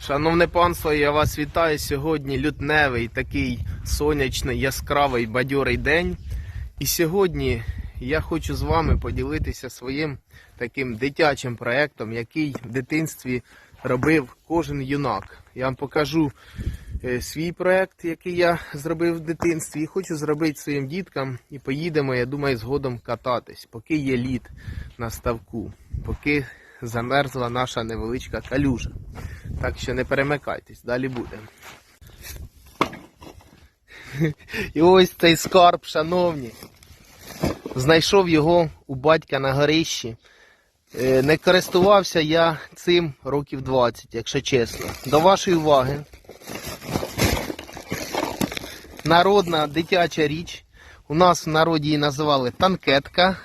Шановне панство, я вас вітаю. Сьогодні лютневий, такий сонячний, яскравий, бадьорий день. І сьогодні я хочу з вами поділитися своїм таким дитячим проєктом, який в дитинстві робив кожен юнак. Я вам покажу е, свій проєкт, який я зробив в дитинстві, і хочу зробити своїм діткам. І поїдемо, я думаю, згодом кататись, поки є лід на ставку, поки замерзла наша невеличка калюжа. Так що не перемикайтесь, далі буде. І ось цей скарб, шановні. Знайшов його у батька на горищі. Е, Не користувався я цим років 20, якщо чесно. До вашої уваги. Народна дитяча річ. У нас в народі її називали танкетка.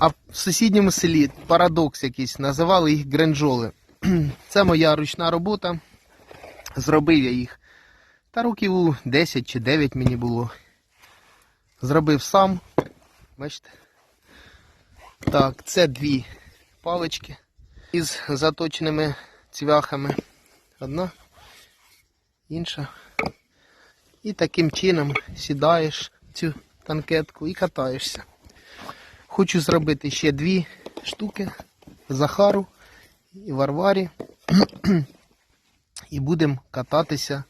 А в сусідньому селі парадокс якийсь, називали їх гренджоли. Це моя ручна робота. Зробив я їх. Та років 10 чи 9 мені було. Зробив сам. Бачите? Так, це дві палички із заточеними цвяхами. Одна, інша. І таким чином сідаєш цю танкетку і катаєшся. Хочу зробити ще дві штуки Захару і Варварі. І будемо кататися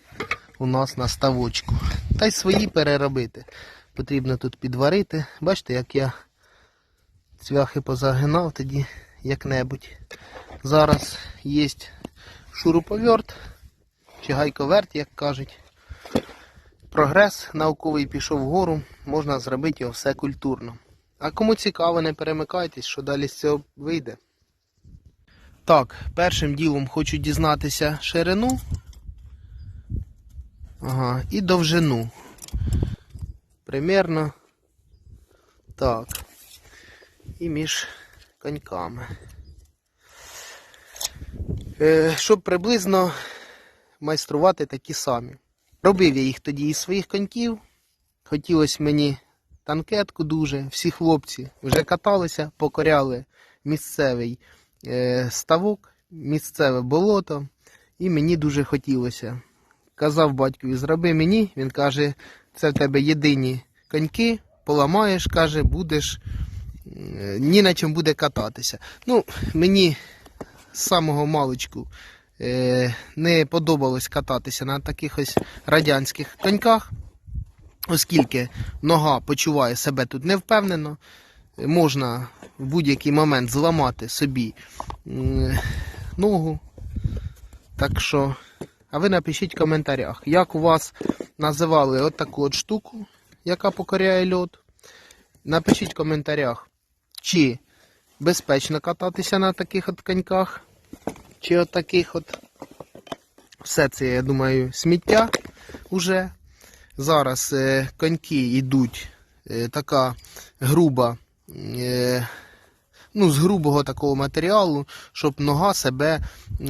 у нас на ставочку. Та й свої переробити. Потрібно тут підварити. Бачите, як я цвяхи позагинав тоді як-небудь. Зараз є шуруповерт чи гайковерт, як кажуть. Прогрес науковий пішов вгору, можна зробити його все культурно. А кому цікаво, не перемикайтесь, що далі з цього вийде. Так, першим ділом хочу дізнатися ширину. Ага, і довжину. Примерно. Так. І між коньками. Е, щоб приблизно майструвати такі самі. Робив я їх тоді із своїх коньків. Хотілося мені танкетку дуже. Всі хлопці вже каталися, покоряли місцевий е, ставок, місцеве болото. І мені дуже хотілося. Казав батькові, зроби мені. Він каже, це в тебе єдині коньки, поламаєш, каже, будеш ні на чому буде кататися. Ну, мені з самого маличку е, не подобалось кататися на таких ось радянських коньках, оскільки нога почуває себе тут невпевнено, можна в будь-який момент зламати собі ногу. Так що, а ви напишіть в коментарях, як у вас називали от таку от штуку, яка покоряє льод. Напишіть в коментарях, чи безпечно кататися на таких от коньках, чи от таких от. Все це, я думаю, сміття уже. Зараз е, коньки йдуть е, така груба, е, ну, з грубого такого матеріалу, щоб нога себе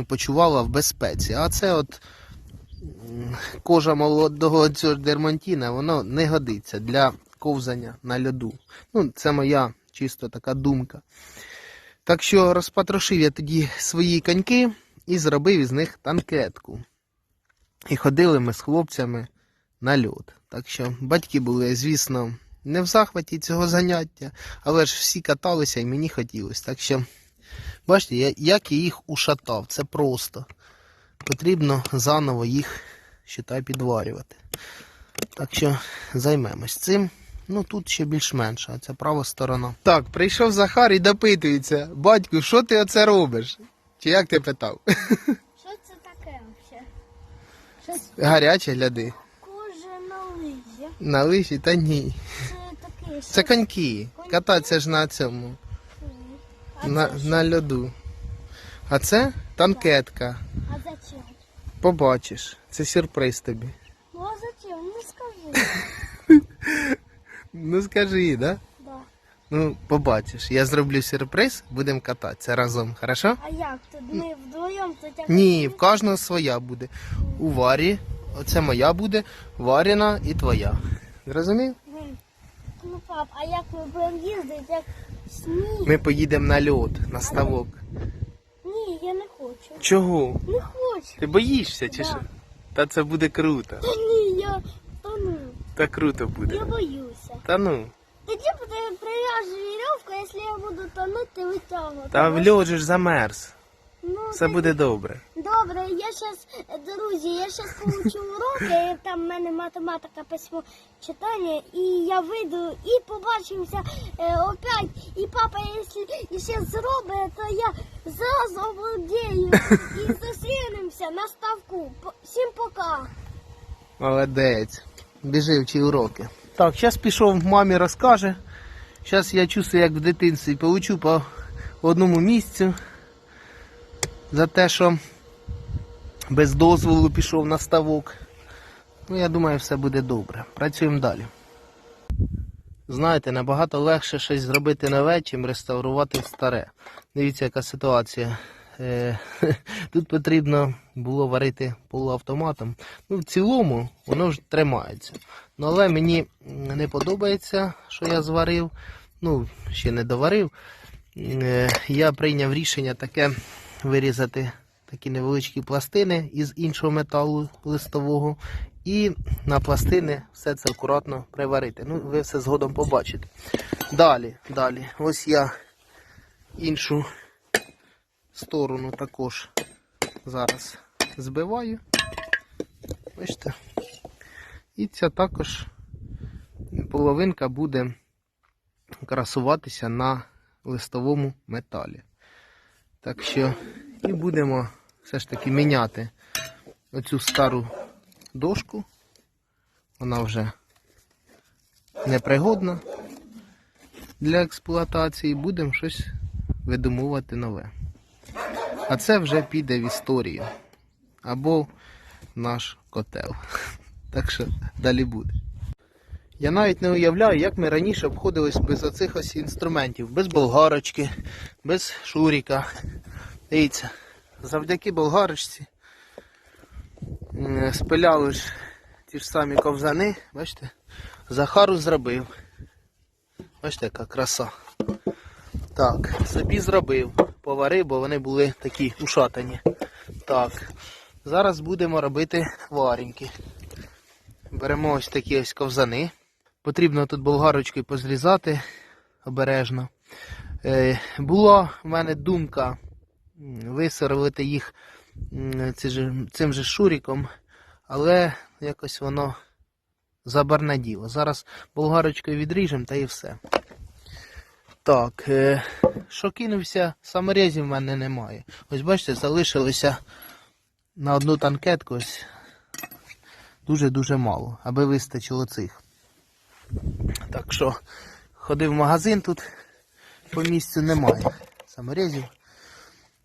почувала в безпеці. А це от кожа молодого дермантіна, воно не годиться для ковзання на льоду. Ну, це моя чисто така думка. Так що розпотрошив я тоді свої коньки і зробив із них танкетку. І ходили ми з хлопцями на льод. Так що батьки були, звісно, не в захваті цього заняття, але ж всі каталися і мені хотілося. Так що, бачите, я, як я їх ушатав, це просто. Потрібно заново їх, считай, підварювати. Так що займемось цим. Ну тут ще більш-менш, а це права сторона. Так, прийшов Захар і допитується. Батьку, що ти оце робиш? Чи як ти питав? Що це таке взагалі? Гаряче гляди. На лижі? Та ні. Це таке, Це коньки. Кататися ж на цьому. На, на льоду. А це танкетка. А зачем? Побачиш. Це сюрприз тобі. Ну а зачем? Ну скажи. Ну скажи, да? Да. Ну, побачиш. Я зроблю сюрприз, будемо кататися разом, хорошо? А як тут? Ми вдвоєм то тягнемо? Ні, в кожного своя буде. У Варі, оце моя буде, Варіна і твоя. Зрозумів? Ну пап, а як ми будемо їздити, як сніг? Ми поїдемо на льод, на ставок. Ні, я не хочу. Чого? Не хочу. Ти боїшся чи Да. що? Та це буде круто. Та ні, я тону. Та круто буде. Я боюся. Та ну. Тоді ти прив'яжеш вірьовку, якщо я буду тонути, витягувати. Та в льод же ж замерз. Ну, Все так- буде добре. Добре, я зараз, друзі, я зараз получу уроки, там в мене математика, письмо читання, і я вийду і побачимося е, опять. І папа, якщо ще зробить, то я зразу оволодію і зустрінемося на ставку. Всім пока. Молодець. Біжи вчи уроки. Так, зараз пішов, мамі розкаже. Зараз я чувствую, як в дитинстві получу по одному місцю. За те, що без дозволу пішов на ставок. Ну, я думаю, все буде добре. Працюємо далі. Знаєте, набагато легше щось зробити нове, чим реставрувати старе. Дивіться, яка ситуація. Е, Тут потрібно було варити полуавтоматом. Ну, в цілому воно ж тримається. Ну, але мені не подобається, що я зварив. Ну, ще не доварив. Е, Я прийняв рішення таке вирізати такі невеличкі пластини із іншого металу листового. І на пластини все це акуратно приварити. Ну, ви все згодом побачите. Далі, далі. Ось я іншу сторону також зараз збиваю. Бачите? І ця також половинка буде красуватися на листовому металі. Так що і будемо все ж таки міняти оцю стару дошку. Вона вже непригодна для експлуатації. Будемо щось видумувати нове. А це вже піде в історію. Або наш котел. Так що далі буде. Я навіть не уявляю, як ми раніше обходились без оцих ось інструментів, без болгарочки, без шуріка. Дивіться, завдяки болгарочці спиляли ж ті ж самі ковзани, бачите, Захару зробив. Бачите, яка краса. Так, собі зробив. Поварив, бо вони були такі ушатані. Так. Зараз будемо робити вареньки. Беремо ось такі ось ковзани. Потрібно тут болгарочкою позрізати обережно. Е, була в мене думка висоровити їх цим же шуріком, але якось воно забарнаділо. Зараз болгарочкою відріжемо та і все. Так, е, що кинувся, саморезів в мене немає. Ось бачите, залишилося на одну танкетку ось дуже-дуже мало, аби вистачило цих. Так що ходив в магазин тут, по місцю немає саморезів.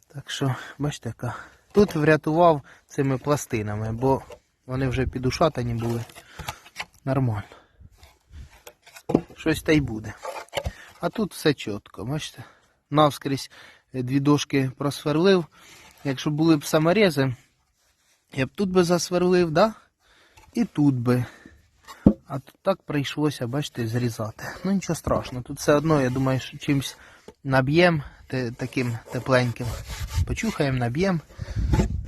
Так що, бачите, яка. Тут врятував цими пластинами, бо вони вже підушатані були. Нормально. Щось та й буде. А тут все чітко, бачите? Навскрізь дві дошки просверлив. Якщо були б саморези, я б тут би засверлив, да? І тут би. А тут так прийшлося, бачите, зрізати. Ну нічого страшного. Тут все одно, я думаю, що чимось наб'єм таким тепленьким. Почухаємо, наб'ємо,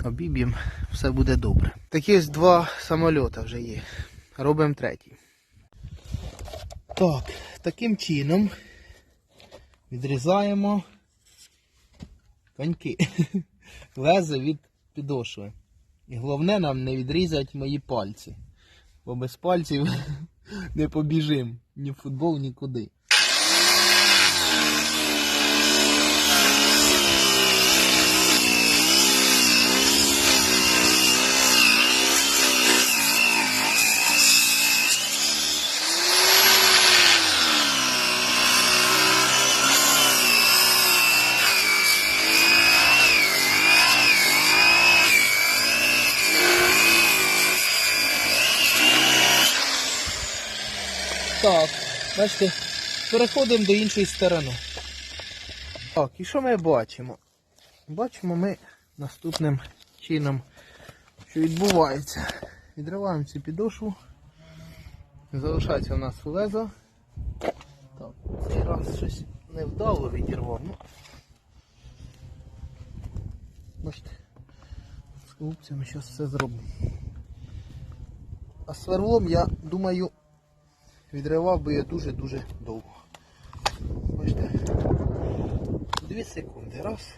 обіб'ємо, все буде добре. Такі ось два самольоти вже є. Робимо третій. Так, таким чином відрізаємо коньки. Лезо від підошви. І головне нам не відрізати мої пальці. Бо без пальців не побіжим ні в футбол, нікуди. Так, бачите, переходимо до іншої сторони. Так, і що ми бачимо? Бачимо ми наступним чином, що відбувається. Відриваємо цю підошву. Залишається у нас лезо. Так, цей раз щось невдало відірвав. Ну. Бачите, з хлопцями зараз все зробимо. А сверлом я думаю, відривав би я дуже-дуже довго. Бачите? Дві секунди. Раз.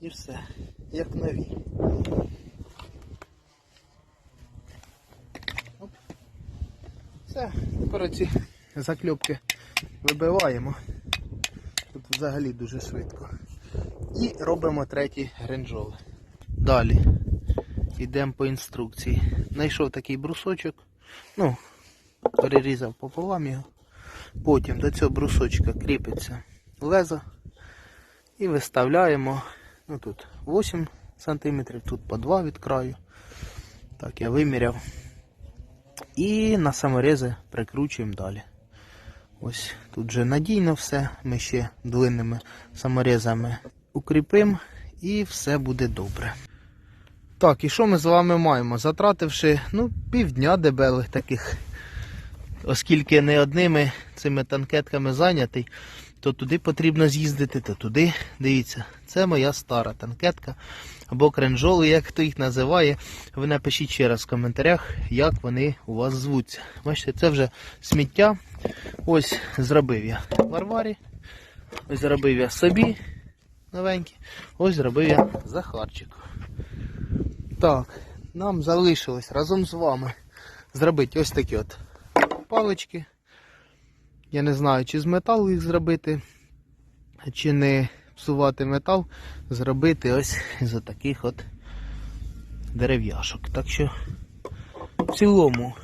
І все. Як нові. Все, тепер ці закльопки вибиваємо. Тут взагалі дуже швидко. І робимо третій гринджол. Далі йдемо по інструкції. Знайшов такий брусочок. Ну, перерізав пополам його. Потім до цього брусочка кріпиться лезо. І виставляємо. Ну тут 8 см, тут по 2 від краю. Так, я виміряв. І на саморези прикручуємо далі. Ось тут вже надійно все. Ми ще длинними саморезами укріпимо і все буде добре. Так, і що ми з вами маємо? Затративши ну, півдня дебелих таких, оскільки не одними цими танкетками зайнятий, то туди потрібно з'їздити, то туди. Дивіться, це моя стара танкетка або кренжоли, як хто їх називає. Ви напишіть ще раз в коментарях, як вони у вас звуться. Бачите, це вже сміття. Ось зробив я Варварі. Ось зробив я собі новенький. Ось зробив я Захарчику. Так, нам залишилось разом з вами зробити ось такі от палички. Я не знаю, чи з металу їх зробити, чи не псувати метал, зробити ось з таких от дерев'яшок. Так що в цілому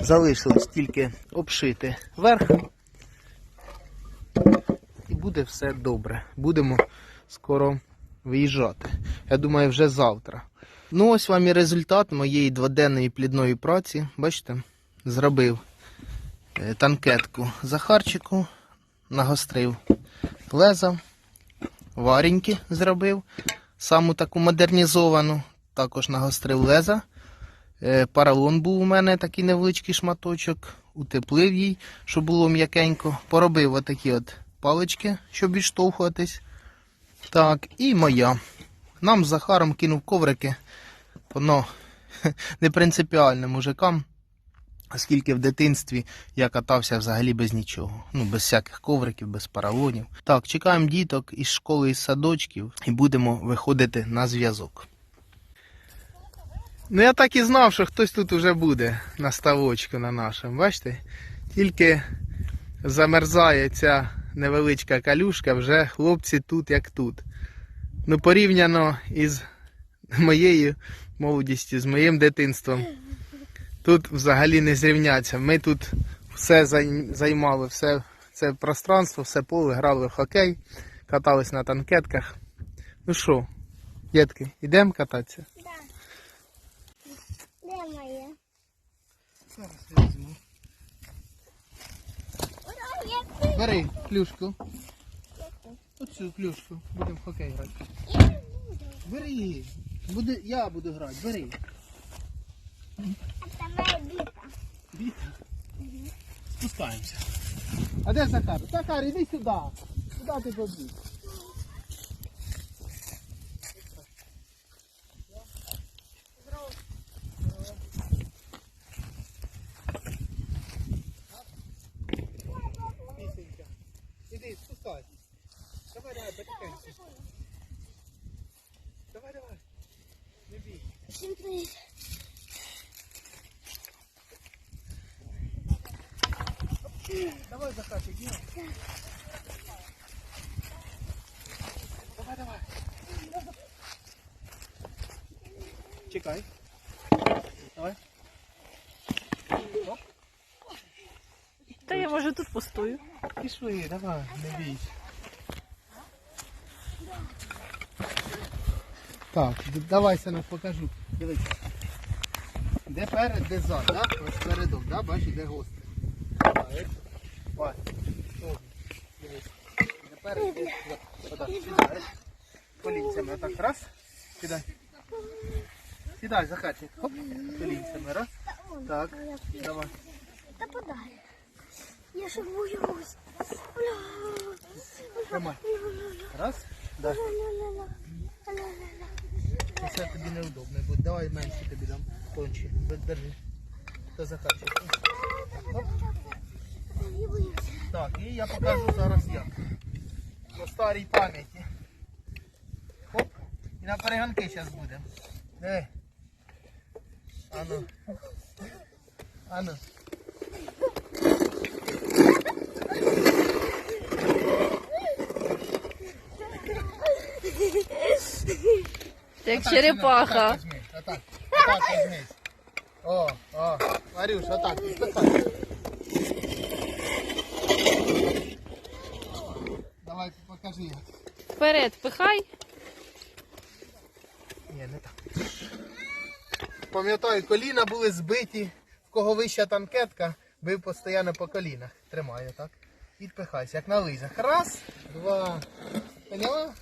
залишилось тільки обшити верх. І буде все добре. Будемо скоро виїжджати. Я думаю, вже завтра. Ну, ось вам і результат моєї дводенної плідної праці. Бачите, зробив е, танкетку Захарчику, нагострив леза, вареньки зробив, саму таку модернізовану, також нагострив леза. Е, Паралон був у мене такий невеличкий шматочок, утеплив їй, щоб було м'якенько. Поробив отакі от палички, щоб відштовхуватись. Так, і моя. Нам з Захаром кинув коврики. Воно не принципіальне мужикам, оскільки в дитинстві я катався взагалі без нічого. Ну, без всяких ковриків, без паралонів. Так, чекаємо діток із школи, із садочків і будемо виходити на зв'язок. Ну, я так і знав, що хтось тут уже буде на ставочку на нашому. Бачите? Тільки замерзає ця невеличка калюшка, вже хлопці тут як тут. Ну, порівняно із моєю молодістю, з моїм дитинством, тут взагалі не зрівняться. Ми тут все займали, все це пространство, все поле, грали в хокей, катались на танкетках. Ну що, дітки, йдемо кататися? Да. Де моє? Зараз я візьму. Бери клюшку. Оцю клюшку. Будемо в хокей грати. Бери її. Буде, я буду грати, бери. А це моя біта. Біта. Спускаємося. А де Захар? Захар, іди сюди. Куди ти побіг? Іди. Давай, давай, потихеньку. Давай, давай. Не бій. Всім привіт. Давай, Захарчик, иди. Давай, давай. Чекай. Давай. Та я може тут постою. Пішли, давай, не бійся. Так, давай синок, покажу. Дивись. Де перед, де зад, да? Ось передок, да? Бачиш, де гострий. Так, Ось. Ось. Дивись. Де перед. Отак, сідай. Колінцями отак, раз. Сідай. Сідай, Захарчик. Хоп. Колінцями, раз. Так, давай. Та подай. Я ще боюсь. Тримай. Раз. Да. Це тобі неудобно буде. Давай менше тобі дам. Тонче. Держи. Хто захоче. Оп. Так, і я покажу зараз як. По старій пам'яті. Оп. І на перегонки зараз будемо. Диви. Ану. Ану. Як Отак, черепаха. Отак, візьми, отак. Отак візьмись. О, о, Марюш, отак, отак. Як. Вперед, пихай. Ні, не так. Пам'ятаю, коліна були збиті. В кого вища танкетка, бив постійно по колінах. Тримаю, так? Відпихайся, як на лижах. Раз, два. Поняла?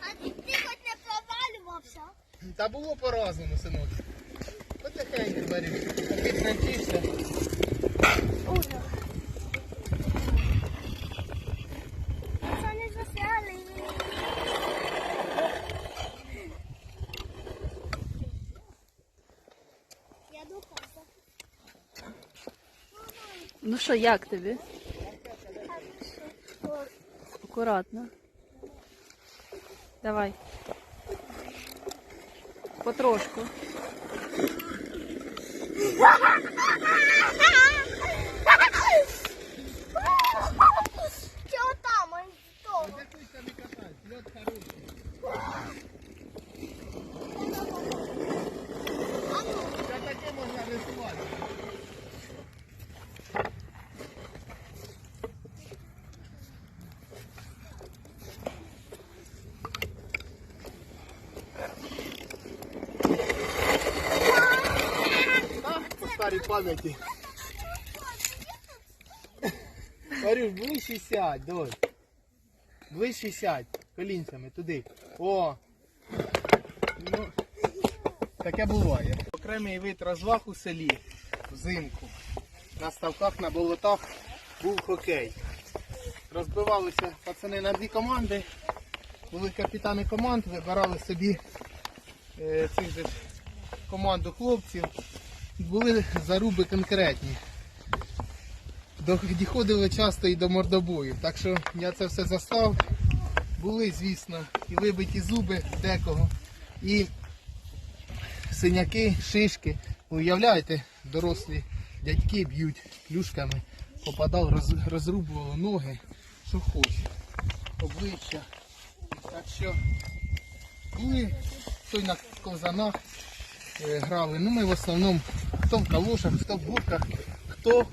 А ти, ти хоч не провалювався? Та було по-разному, синок. Потихеньку. Поки навчишся. Ужас. Це не засяли. Я духався. Ну що, як тобі? Акуратно. Давай. Потрошку. Чого там? а не того? Це таке можна рисувати. Так, по старій пам'яті. Марюш, ближче сядь, давай. Ближче сядь, колінцями туди. О! Ну, таке буває. Окремий вид розваг у селі взимку. На ставках, на болотах був хокей. Розбивалися пацани на дві команди. Були капітани команд, вибирали собі е, цих же команду хлопців. Були заруби конкретні. Доходили часто і до мордобою. Так що я це все застав. Були, звісно, і вибиті зуби декого, і синяки, шишки. Уявляєте, дорослі дядьки б'ють клюшками, попадав, роз, розрубувало ноги, що хоче, обличчя. Так що були хто й на ковзанах е, грали. Ну ми в основному хто в калошах, хто в бурках, хто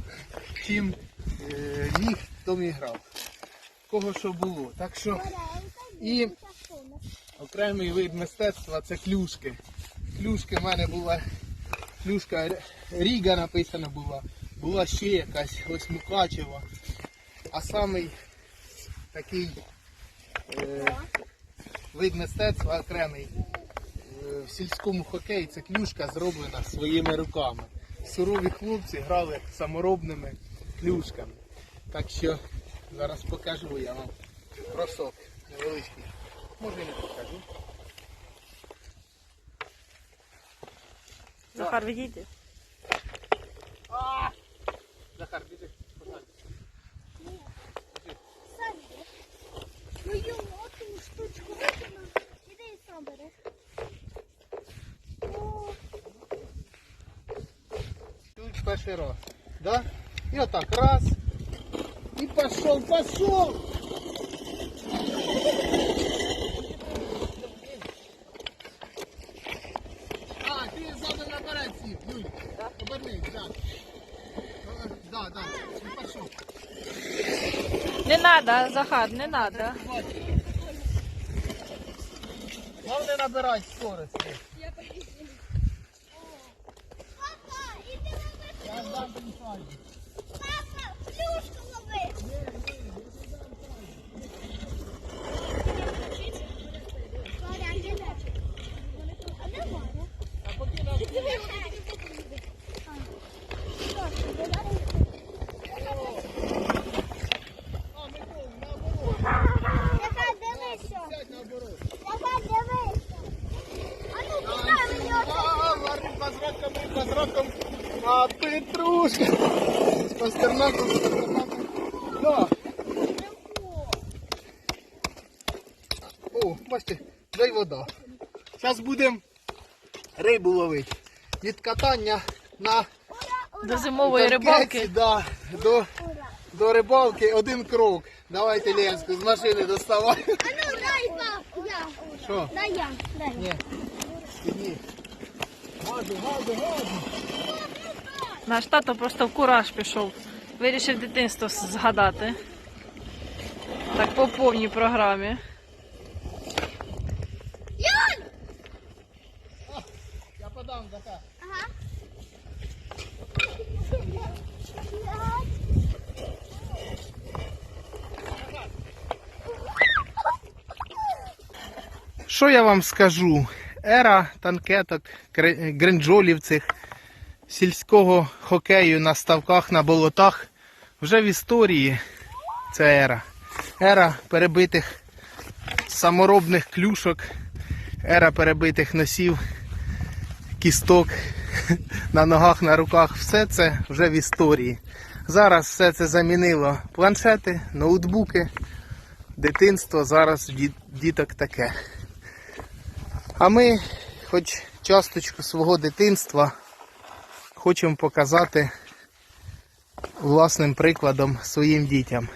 чим е, міг, хто і грав. Кого що було. Так що і окремий вид мистецтва це клюшки. Клюшки в мене була клюшка Ріга написана була, була ще якась, ось Мукачева. А самий такий е, вид мистецтва окремий е, в сільському хокеї це клюшка зроблена своїми руками. Сурові хлопці грали саморобними клюшками. Так що зараз покажу я вам бросок невеличкий. Може і не покажу. Захар, відійди. Захар. Саня, мою лодку штучку. Іди і сам береш. О, Тут перший раз. Да? І отак раз. І пішов, пішов. А, ти ззаду наперед сів, Юль. Обернись, так. Да, да, і пішов. Не надо, Захар, не надо. Головне набирати скорості. Папа, іди лови. Я дам тобі шайбу. Папа, плюшку лови. Варя, а де м'ячик? А де Варя? А поки нам А, Микола, наоборот. Яка дивися. Сядь наоборот. А Петрушка! З пастернаком. Да. О, бачите, вже й вода. Зараз будемо рибу ловити. Від катання на До зимової рибалки. Да, до, до рибалки один крок. Давайте Ленську з машини доставай. А ну дай, я. Що? Дай я, дай. Ні. Іди. Гаду, гаду, гаду. Наш тато просто в кураж пішов. Вирішив дитинство згадати. Так по повній програмі. Юль! Я подам Захар. Ага. Що я вам скажу? Ера танкеток, гри- гринджолів цих сільського хокею на ставках, на болотах вже в історії ця ера. Ера перебитих саморобних клюшок, ера перебитих носів, кісток на ногах, на руках. Все це вже в історії. Зараз все це замінило планшети, ноутбуки, дитинство зараз діток таке. А ми, хоч часточку свого дитинства, хочемо показати власним прикладом своїм дітям,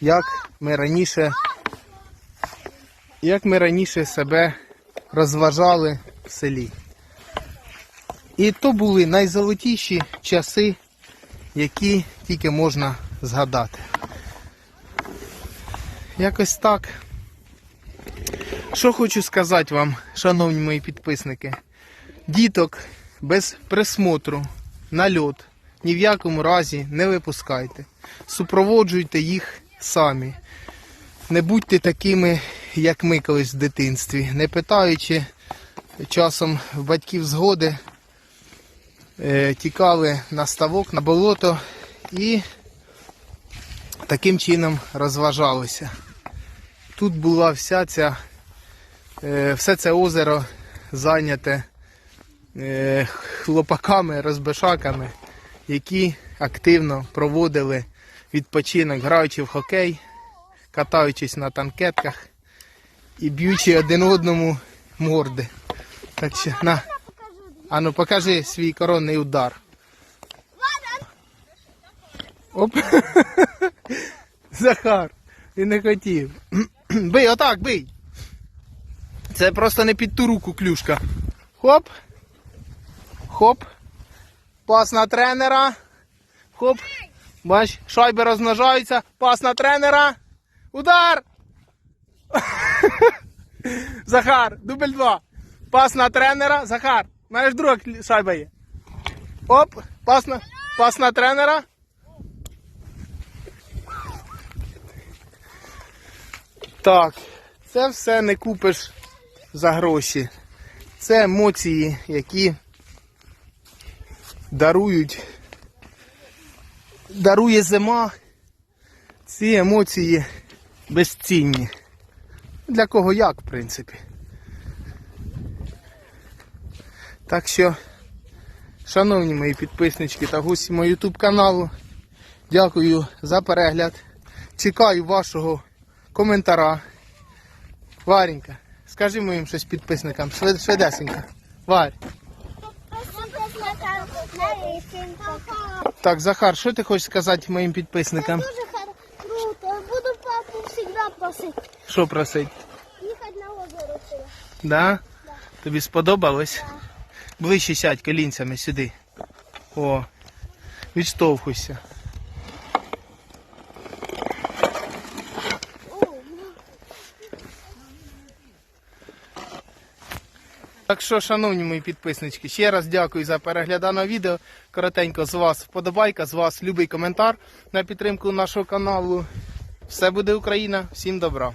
як ми раніше, як ми раніше себе розважали в селі. І то були найзолотіші часи, які тільки можна згадати. Якось так. Що хочу сказати вам, шановні мої підписники. Діток без присмотру на льот ні в якому разі не випускайте. Супроводжуйте їх самі. Не будьте такими, як ми колись в дитинстві, не питаючи часом батьків згоди, е, тікали на ставок, на болото і таким чином розважалися. Тут була вся ця Е, все це озеро зайняте хлопаками, розбишаками, які активно проводили відпочинок, граючи в хокей, катаючись на танкетках і б'ючи один одному морди. Так що, на. Ану, покажи свій коронний удар. Оп. Захар, ти не хотів. Бий, отак, бий. Це просто не під ту руку клюшка. Хоп. Хоп. Пас на тренера. Хоп. Бач, шайби розмножаються. Пас на тренера. Удар. Захар, дубль два. Пас на тренера. Захар. У мене ж друга шайба є. Оп. Пас на, пас на тренера. Так. Це все не купиш за гроші. Це емоції, які дарують, дарує зима. Ці емоції безцінні. Для кого як, в принципі. Так що, шановні мої підписнички та гості мого YouTube каналу, дякую за перегляд. Чекаю вашого коментара. Варенька, скажи моїм щось підписникам, швид- швидесенько. Варь. Так, Захар, що ти хочеш сказати моїм підписникам? Це Дуже круто. Буду папу завжди просити. Що просить? Їхати на озеро сюди. Да? Тобі сподобалось? Ближче сядь колінцями сюди. О, відштовхуйся. Так що, шановні мої підписнички, ще раз дякую за переглядане відео. Коротенько з вас вподобайка, з вас любий коментар на підтримку нашого каналу. Все буде Україна. Всім добра.